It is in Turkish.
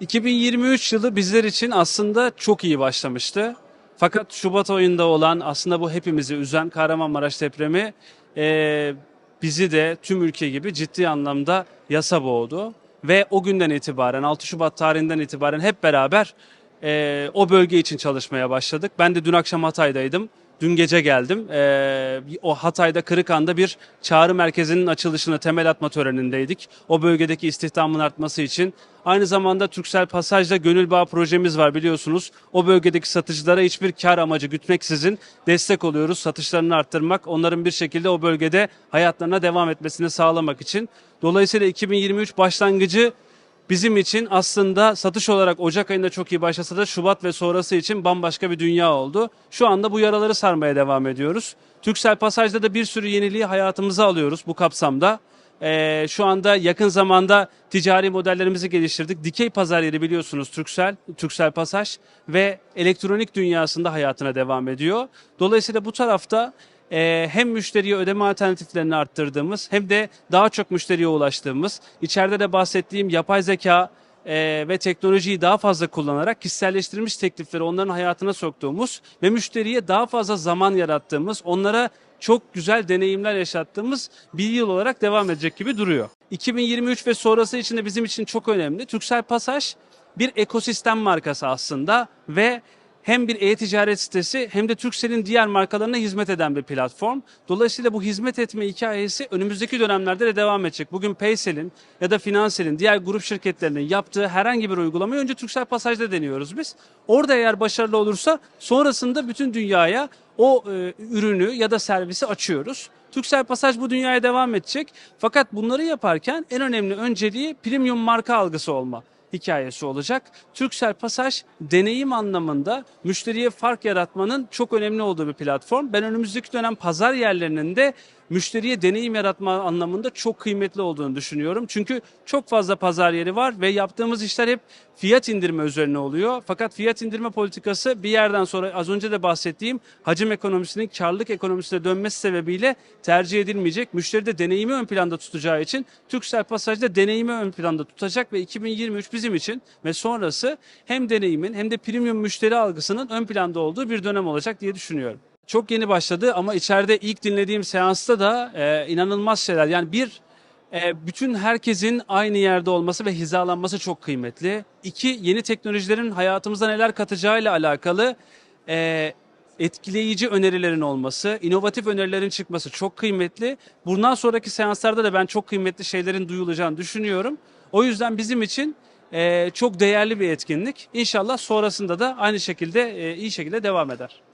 2023 yılı bizler için aslında çok iyi başlamıştı. Fakat Şubat ayında olan aslında bu hepimizi üzen Kahramanmaraş depremi e, bizi de tüm ülke gibi ciddi anlamda yasa boğdu. Ve o günden itibaren 6 Şubat tarihinden itibaren hep beraber e, o bölge için çalışmaya başladık. Ben de dün akşam Hatay'daydım. Dün gece geldim. Ee, o Hatay'da Kırıkhan'da bir çağrı merkezinin açılışını temel atma törenindeydik. O bölgedeki istihdamın artması için. Aynı zamanda Türksel Pasaj'da gönül bağ projemiz var biliyorsunuz. O bölgedeki satıcılara hiçbir kar amacı gütmeksizin destek oluyoruz. Satışlarını arttırmak, onların bir şekilde o bölgede hayatlarına devam etmesini sağlamak için. Dolayısıyla 2023 başlangıcı bizim için aslında satış olarak Ocak ayında çok iyi başlasa da Şubat ve sonrası için bambaşka bir dünya oldu. Şu anda bu yaraları sarmaya devam ediyoruz. Türksel Pasaj'da da bir sürü yeniliği hayatımıza alıyoruz bu kapsamda. Ee, şu anda yakın zamanda ticari modellerimizi geliştirdik. Dikey pazar yeri biliyorsunuz Türksel, Türksel Pasaj ve elektronik dünyasında hayatına devam ediyor. Dolayısıyla bu tarafta e, hem müşteriye ödeme alternatiflerini arttırdığımız hem de daha çok müşteriye ulaştığımız, içeride de bahsettiğim yapay zeka e, ve teknolojiyi daha fazla kullanarak kişiselleştirilmiş teklifleri onların hayatına soktuğumuz ve müşteriye daha fazla zaman yarattığımız, onlara çok güzel deneyimler yaşattığımız bir yıl olarak devam edecek gibi duruyor. 2023 ve sonrası için de bizim için çok önemli. Türksel Pasaj bir ekosistem markası aslında ve hem bir e-ticaret sitesi hem de Turkcell'in diğer markalarına hizmet eden bir platform. Dolayısıyla bu hizmet etme hikayesi önümüzdeki dönemlerde de devam edecek. Bugün Paysel'in ya da Finansel'in diğer grup şirketlerinin yaptığı herhangi bir uygulamayı önce Turkcell Pasaj'da deniyoruz biz. Orada eğer başarılı olursa sonrasında bütün dünyaya o e, ürünü ya da servisi açıyoruz. Turkcell Pasaj bu dünyaya devam edecek. Fakat bunları yaparken en önemli önceliği premium marka algısı olma hikayesi olacak. Turkcell Pasaj deneyim anlamında müşteriye fark yaratmanın çok önemli olduğu bir platform. Ben önümüzdeki dönem pazar yerlerinin de müşteriye deneyim yaratma anlamında çok kıymetli olduğunu düşünüyorum. Çünkü çok fazla pazar yeri var ve yaptığımız işler hep fiyat indirme üzerine oluyor. Fakat fiyat indirme politikası bir yerden sonra az önce de bahsettiğim hacim ekonomisinin karlılık ekonomisine dönmesi sebebiyle tercih edilmeyecek. Müşteri de deneyimi ön planda tutacağı için Turkcell Pasaj'da deneyimi ön planda tutacak ve 2023 bizim için ve sonrası hem deneyimin hem de premium müşteri algısının ön planda olduğu bir dönem olacak diye düşünüyorum. Çok yeni başladı ama içeride ilk dinlediğim seansta da e, inanılmaz şeyler. Yani bir e, bütün herkesin aynı yerde olması ve hizalanması çok kıymetli. İki, yeni teknolojilerin hayatımıza neler katacağıyla alakalı e, etkileyici önerilerin olması, inovatif önerilerin çıkması çok kıymetli. Bundan sonraki seanslarda da ben çok kıymetli şeylerin duyulacağını düşünüyorum. O yüzden bizim için e, çok değerli bir etkinlik. İnşallah sonrasında da aynı şekilde e, iyi şekilde devam eder.